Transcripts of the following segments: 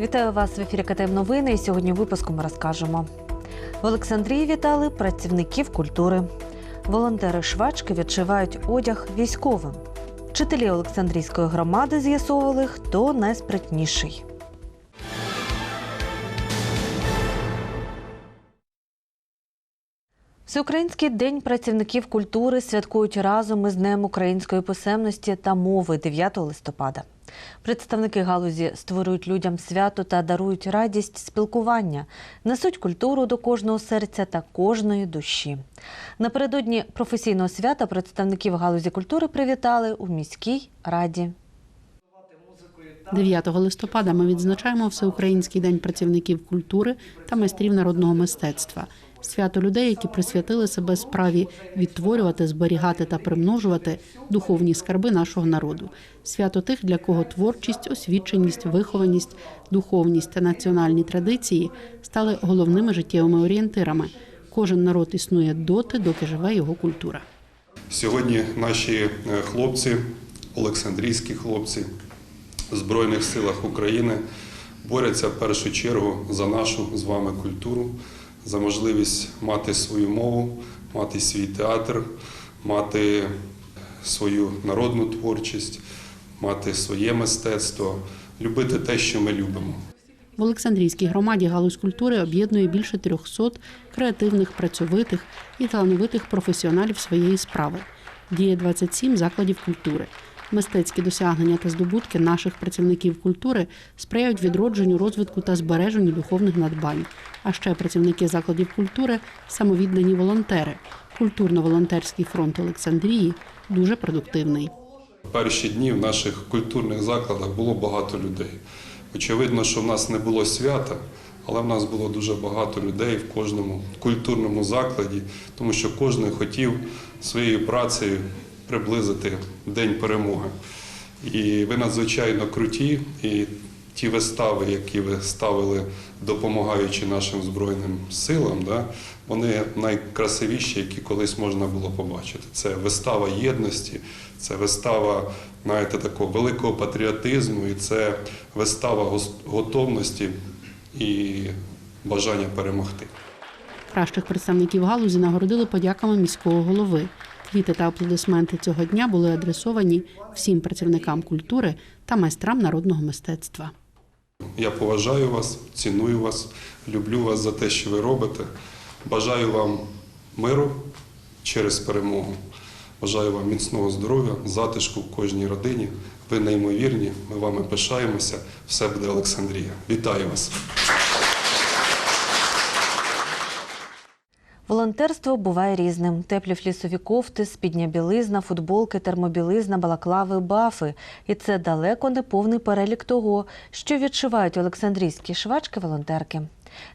Вітаю вас в ефірі КТМ Новини. І сьогодні випуску ми розкажемо. В Олександрії вітали працівників культури. Волонтери швачки відшивають одяг військовим. Вчителі Олександрійської громади з'ясовували, хто найспритніший. Всеукраїнський день працівників культури святкують разом із Днем української писемності та мови 9 листопада. Представники галузі створюють людям свято та дарують радість спілкування, несуть культуру до кожного серця та кожної душі. Напередодні професійного свята представників галузі культури привітали у міській раді. 9 листопада ми відзначаємо Всеукраїнський день працівників культури та майстрів народного мистецтва. Свято людей, які присвятили себе справі відтворювати, зберігати та примножувати духовні скарби нашого народу. Свято тих, для кого творчість, освіченість, вихованість, духовність та національні традиції стали головними життєвими орієнтирами. Кожен народ існує доти, доки живе його культура. Сьогодні наші е, хлопці, олександрійські хлопці Збройних силах України борються в першу чергу за нашу з вами культуру, за можливість мати свою мову, мати свій театр, мати свою народну творчість, мати своє мистецтво, любити те, що ми любимо. В Олександрійській громаді галузь культури об'єднує більше 300 креативних, працьовитих і талановитих професіоналів своєї справи. Діє 27 закладів культури. Мистецькі досягнення та здобутки наших працівників культури сприяють відродженню, розвитку та збереженню духовних надбань. А ще працівники закладів культури самовіддані волонтери. Культурно-волонтерський фронт Олександрії дуже продуктивний. Перші дні в наших культурних закладах було багато людей. Очевидно, що в нас не було свята, але в нас було дуже багато людей в кожному культурному закладі, тому що кожен хотів своєю працею приблизити День перемоги. І ви надзвичайно круті, і ті вистави, які ви ставили, допомагаючи нашим Збройним силам, да, вони найкрасивіші, які колись можна було побачити. Це вистава єдності, це вистава знаєте, такого великого патріотизму, і це вистава готовності і бажання перемогти. Кращих представників галузі нагородили подяками міського голови. Квіти та аплодисменти цього дня були адресовані всім працівникам культури та майстрам народного мистецтва. Я поважаю вас, ціную вас, люблю вас за те, що ви робите. Бажаю вам миру через перемогу. Бажаю вам міцного здоров'я, затишку в кожній родині. Ви неймовірні, ми вами пишаємося. Все буде Олександрія. Вітаю вас! Волонтерство буває різним: теплі флісові кофти, спідня білизна, футболки, термобілизна, балаклави, бафи. І це далеко не повний перелік того, що відшивають олександрійські швачки-волонтерки.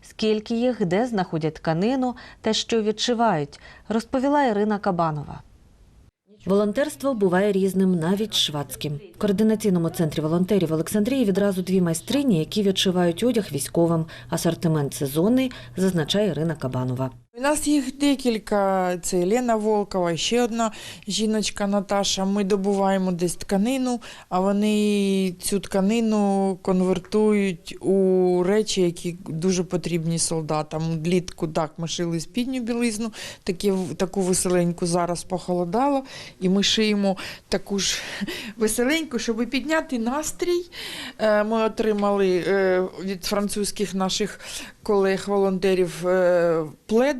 Скільки їх, де знаходять тканину та що відшивають, розповіла Ірина Кабанова. Волонтерство буває різним, навіть швадським. В координаційному центрі волонтерів Олександрії відразу дві майстрині, які відшивають одяг військовим. Асортимент сезонний, зазначає Ірина Кабанова. У нас їх декілька. Це Лена Волкова, ще одна жіночка Наташа. Ми добуваємо десь тканину, а вони цю тканину конвертують у речі, які дуже потрібні солдатам. Влітку так ми шили спідню білизну, такі, таку веселеньку зараз похолодало, і ми шиємо таку ж веселеньку, щоб підняти настрій. Е, Ми отримали е, від французьких наших колег-волонтерів е,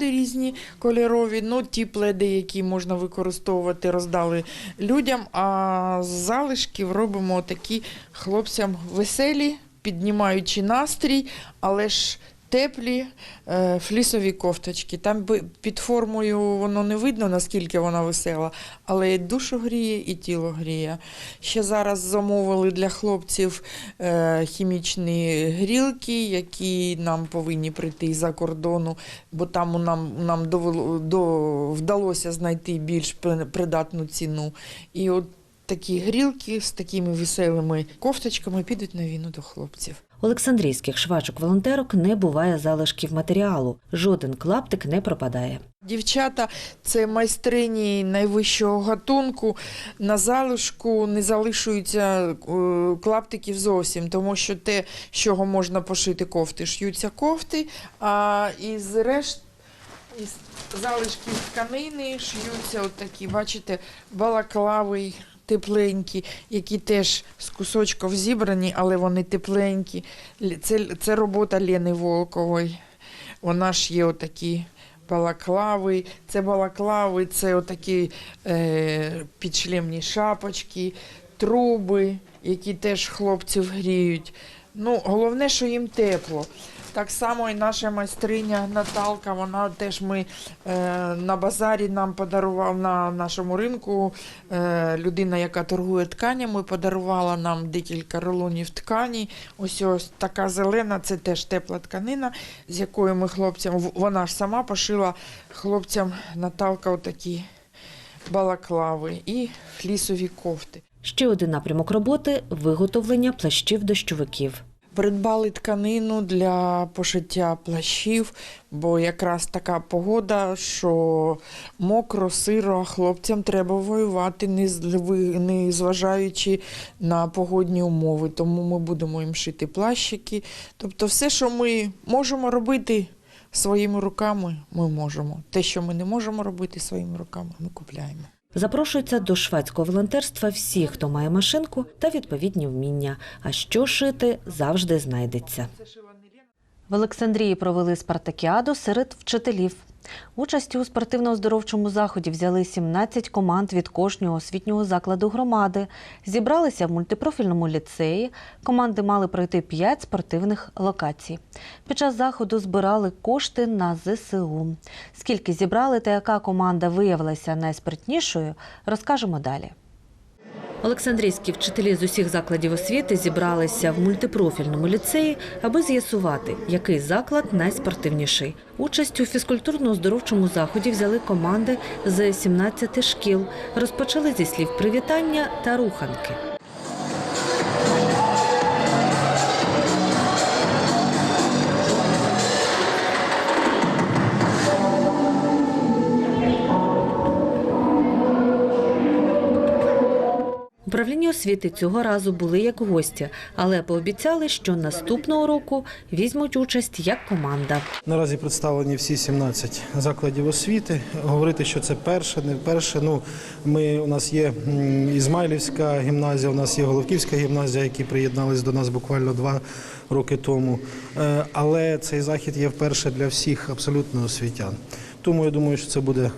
пледи різні кольорові. Ну, ті пледи, які можна використовувати, роздали людям. А з залишків робимо такі хлопцям веселі, піднімаючи настрій, але ж. Теплі е, флісові кофточки. Там під формою воно не видно, наскільки вона весела, але і душу гріє, і тіло гріє. Ще зараз замовили для хлопців е, хімічні грілки, які нам повинні прийти за кордону, бо там нам, нам довело, до, вдалося знайти більш придатну ціну. І от такі грілки з такими веселими кофточками підуть на війну до хлопців. Олександрійських швачок-волонтерок не буває залишків матеріалу. Жоден клаптик не пропадає. Дівчата це майстрині найвищого гатунку. На залишку не залишуються е, клаптиків зовсім, тому що те, з чого можна пошити кофти, ш'ються кофти, а із решт із залишків тканини ш'ються от такі, бачите, балаклави тепленькі, які теж з кусочків зібрані, але вони тепленькі. Це, це робота Лени Волкової. Вона ж є отакі балаклави. Це балаклави, це отакі е, підшлемні шапочки, труби, які теж хлопців гріють. Ну, головне, що їм тепло. Так само і наша майстриня Наталка, вона теж ми е, на базарі нам подарувала на нашому ринку. Е, людина, яка торгує тканями, подарувала нам декілька рулонів ткані. Ось ось така зелена, це теж тепла тканина, з якою ми хлопцям, вона ж сама пошила хлопцям Наталка отакі балаклави і флісові кофти. Ще один напрямок роботи виготовлення плащів дощовиків. Придбали тканину для пошиття плащів, бо якраз така погода, що мокро, сиро, а хлопцям треба воювати, не зважаючи на погодні умови. Тому ми будемо їм шити плащики. Тобто, все, що ми можемо робити своїми руками, ми можемо. Те, що ми не можемо робити своїми руками, ми купляємо. Запрошуються до шведського волонтерства всі, хто має машинку та відповідні вміння. А що шити завжди знайдеться. В Олександрії провели спартакіаду серед вчителів. Участь у спортивно-оздоровчому заході взяли 17 команд від кожного освітнього закладу громади. Зібралися в мультипрофільному ліцеї. Команди мали пройти 5 спортивних локацій. Під час заходу збирали кошти на ЗСУ. Скільки зібрали та яка команда виявилася найспритнішою, розкажемо далі. Олександрійські вчителі з усіх закладів освіти зібралися в мультипрофільному ліцеї, аби з'ясувати, який заклад найспортивніший. Участь у фізкультурно-оздоровчому заході взяли команди з 17 шкіл. Розпочали зі слів привітання та руханки. Управління освіти цього разу були як гості, але пообіцяли, що наступного року візьмуть участь як команда. Наразі представлені всі 17 закладів освіти. Говорити, що це перше, не перше. Ну ми у нас є Ізмайлівська гімназія, у нас є Головківська гімназія, які приєднались до нас буквально два роки тому. Е, Але цей захід є вперше для всіх абсолютно освітян. Тому я думаю, що це буде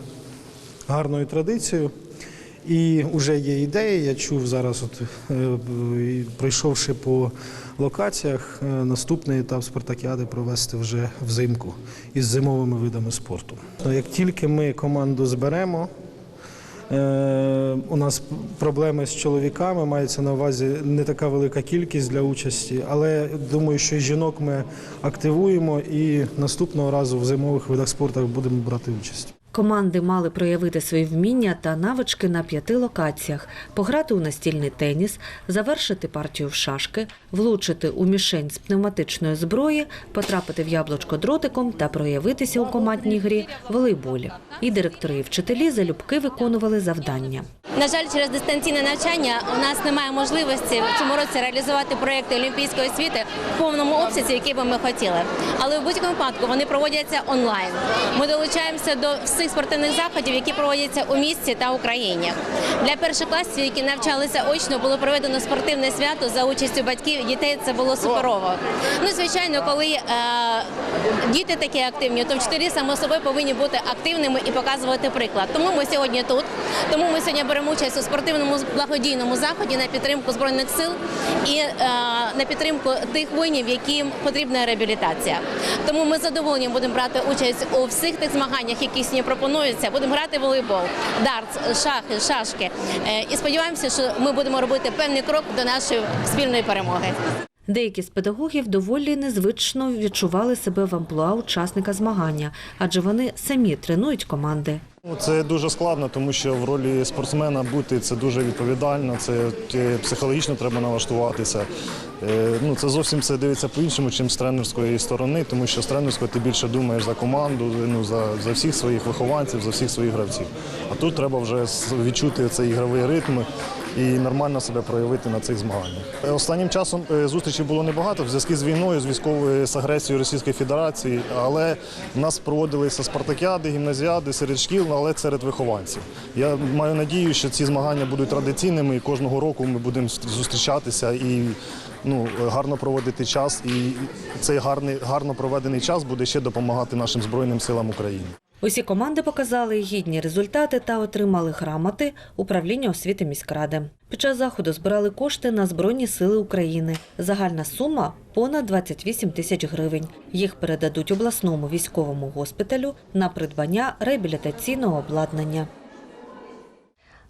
гарною традицією. І вже є ідеї. Я чув зараз, от е, і пройшовши по локаціях, е, наступний етап спартакіади провести вже взимку із зимовими видами спорту. Як тільки ми команду зберемо. е, У нас проблеми з чоловіками мається на увазі не така велика кількість для участі, але думаю, що жінок ми активуємо і наступного разу в зимових видах спорту будемо брати участь. Команди мали проявити свої вміння та навички на п'яти локаціях: пограти у настільний теніс, завершити партію в шашки, влучити у мішень з пневматичної зброї, потрапити в яблучко дротиком та проявитися у командній грі волейболі. І директори і вчителі залюбки виконували завдання. На жаль, через дистанційне навчання у нас немає можливості в цьому році реалізувати проекти олімпійської освіти в повному обсязі, який би ми хотіли. Але в будь-якому випадку вони проводяться онлайн. Ми долучаємося до всіх спортивних заходів, які проводяться у місті та Україні. Для першокласів, які навчалися очно, було проведено спортивне свято за участю батьків і дітей. Це було суперово. Ну, звичайно, коли е, діти такі активні, то вчителі саме собою повинні бути активними і показувати приклад. Тому ми сьогодні тут. Тому ми сьогодні беремо участь у спортивному благодійному заході на підтримку збройних сил і е, на підтримку тих воїнів, яким потрібна реабілітація. Тому ми з задоволенням будемо брати участь у всіх тих змаганнях, які сьогодні пропонуються. Будемо грати в волейбол, дартс, шахи, шашки. Е, і сподіваємося, що ми будемо робити певний крок до нашої спільної перемоги. Деякі з педагогів доволі незвично відчували себе в амплуа учасника змагання, адже вони самі тренують команди. Це дуже складно, тому що в ролі спортсмена бути це дуже відповідально. Це е, психологічно треба налаштуватися. Е, Ну, це зовсім це дивиться по-іншому, чим з тренерської сторони, тому що з тренерської ти більше думаєш за команду, ну, за, за всіх своїх вихованців, за всіх своїх гравців. А тут треба вже відчути цей ігровий ритм і нормально себе проявити на цих змаганнях. Останнім часом е, зустрічей було небагато в зв'язку з війною, з військовою з агресією Російської Федерації, але в нас проводилися спартакіади, гімназіади серед шкіл, але серед вихованців. Я маю надію, що ці змагання будуть традиційними і кожного року ми будемо зустрічатися і ну, гарно проводити час. І цей гарний, гарно проведений час буде ще допомагати нашим Збройним силам України. Усі команди показали гідні результати та отримали грамоти управління освіти міськради. Під час заходу збирали кошти на Збройні сили України. Загальна сума понад 28 тисяч гривень. Їх передадуть обласному військовому госпіталю на придбання реабілітаційного обладнання.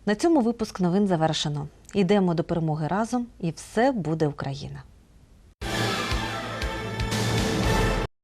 На цьому випуск новин завершено. Йдемо до перемоги разом, і все буде Україна.